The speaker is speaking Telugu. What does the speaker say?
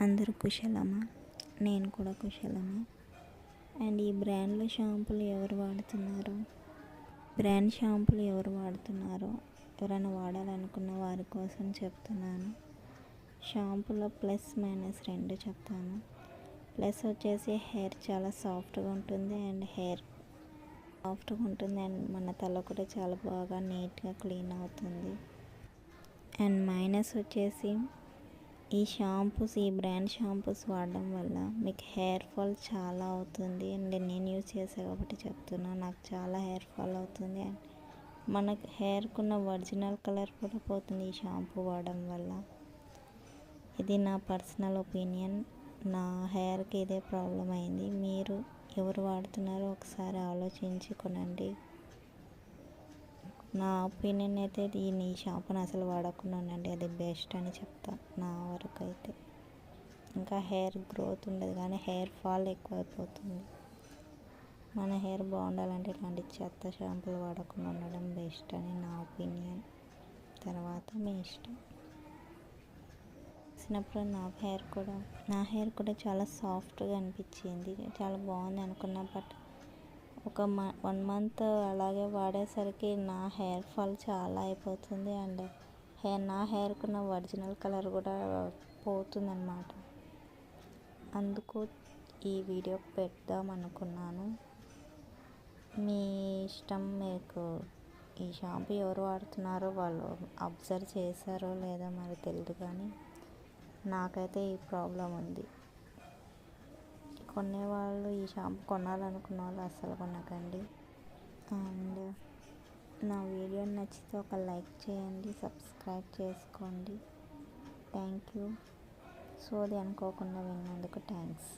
అందరూ కుశలమా? నేను కూడా కుశలమే? అండ్ ఈ బ్రాండ్ల షాంపూలు ఎవరు వాడుతున్నారు? బ్రాండ్ షాంపులు ఎవరు వాడుతున్నారో ఎవరైనా వాడాలనుకున్న వారి కోసం చెప్తున్నాను. షాంపూలో ప్లస్ మైనస్ రెండు చెప్తాను. ప్లస్ వచ్చేసి హెయిర్ చాలా సాఫ్ట్గా ఉంటుంది అండ్ హెయిర్ సాఫ్ట్గా ఉంటుంది అండ్ మన తల కూడా చాలా బాగా నీట్గా క్లీన్ అవుతుంది. అండ్ మైనస్ వచ్చేసి ఈ షాంపూస్ ఈ బ్రాండ్ షాంపూస్ వాడడం వల్ల మీకు హెయిర్ ఫాల్ చాలా అవుతుంది అండ్ నేను యూజ్ చేసా కాబట్టి చెప్తున్నా నాకు చాలా హెయిర్ ఫాల్ అవుతుంది అండ్ మనకు హెయిర్కున్న ఒరిజినల్ కలర్ కూడా పోతుంది ఈ షాంపూ వాడడం వల్ల. ఇది నా పర్సనల్ ఒపీనియన్ నా హెయిర్కి ఇదే ప్రాబ్లం అయింది. మీరు ఎవరు వాడుతున్నారో ఒకసారి ఆలోచించి కొనండి. నా ఒపీనియన్ అయితే ఈ నీ షాంపూని అసలు వాడకుండా ఉండండి అది బెస్ట్ అని చెప్తా నా వరకు అయితే ఇంకా హెయిర్ గ్రోత్ ఉండదు కానీ హెయిర్ ఫాల్ ఎక్కువైపోతుంది. మన హెయిర్ బాగుండాలంటే ఇలాంటి చెత్త షాంపూలు వాడకుండా ఉండడం బెస్ట్ అని నా ఒపీనియన్. తర్వాత మీ ఇష్టం. వేసినప్పుడు నా హెయిర్ కూడా నా హెయిర్ కూడా చాలా సాఫ్ట్గా అనిపించింది. చాలా బాగుంది అనుకున్నా బట్ ఒక వన్ మంత్ అలాగే వాడేసరికి నా హెయిర్ ఫాల్ చాలా అయిపోతుంది అండ్ హెయిర్ నా హెయిర్కున్న ఒరిజినల్ కలర్ కూడా పోతుంది అనమాట అందుకు ఈ వీడియో పెడదాం అనుకున్నాను. మీ ఇష్టం మీకు ఈ షాంపూ ఎవరు వాడుతున్నారో వాళ్ళు అబ్జర్వ్ చేశారో లేదో మరి తెలియదు కానీ నాకైతే ఈ ప్రాబ్లం ఉంది. కొనేవాళ్ళు ఈ షాంపూ కొనాలనుకున్న వాళ్ళు అస్సలు కొనకండి. అండ్ నా వీడియో నచ్చితే ఒక లైక్ చేయండి సబ్స్క్రైబ్ చేసుకోండి. Thank you. సోది అనుకోకుండా విన్నందుకు థ్యాంక్స్.